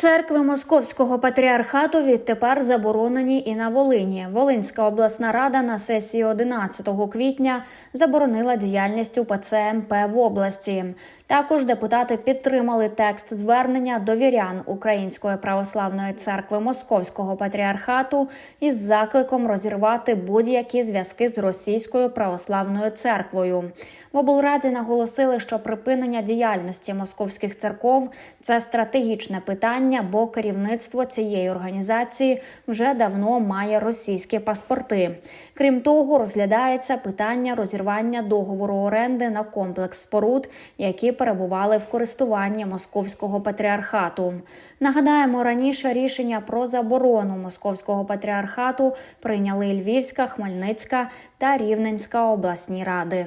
Церкви Московського патріархату відтепер заборонені і на Волині. Волинська обласна рада на сесії 11 квітня заборонила діяльність УПЦ МП в області. Також депутати підтримали текст звернення довірян Української православної церкви Московського патріархату із закликом розірвати будь-які зв'язки з Російською православною церквою. В облраді наголосили, що припинення діяльності московських церков це стратегічне питання, бо керівництво цієї організації вже давно має російські паспорти. Крім того, розглядається питання розірвання договору оренди на комплекс споруд, які перебували в користуванні московського патріархату. Нагадаємо, раніше рішення про заборону московського патріархату прийняли Львівська, Хмельницька та Рівненська обласні ради.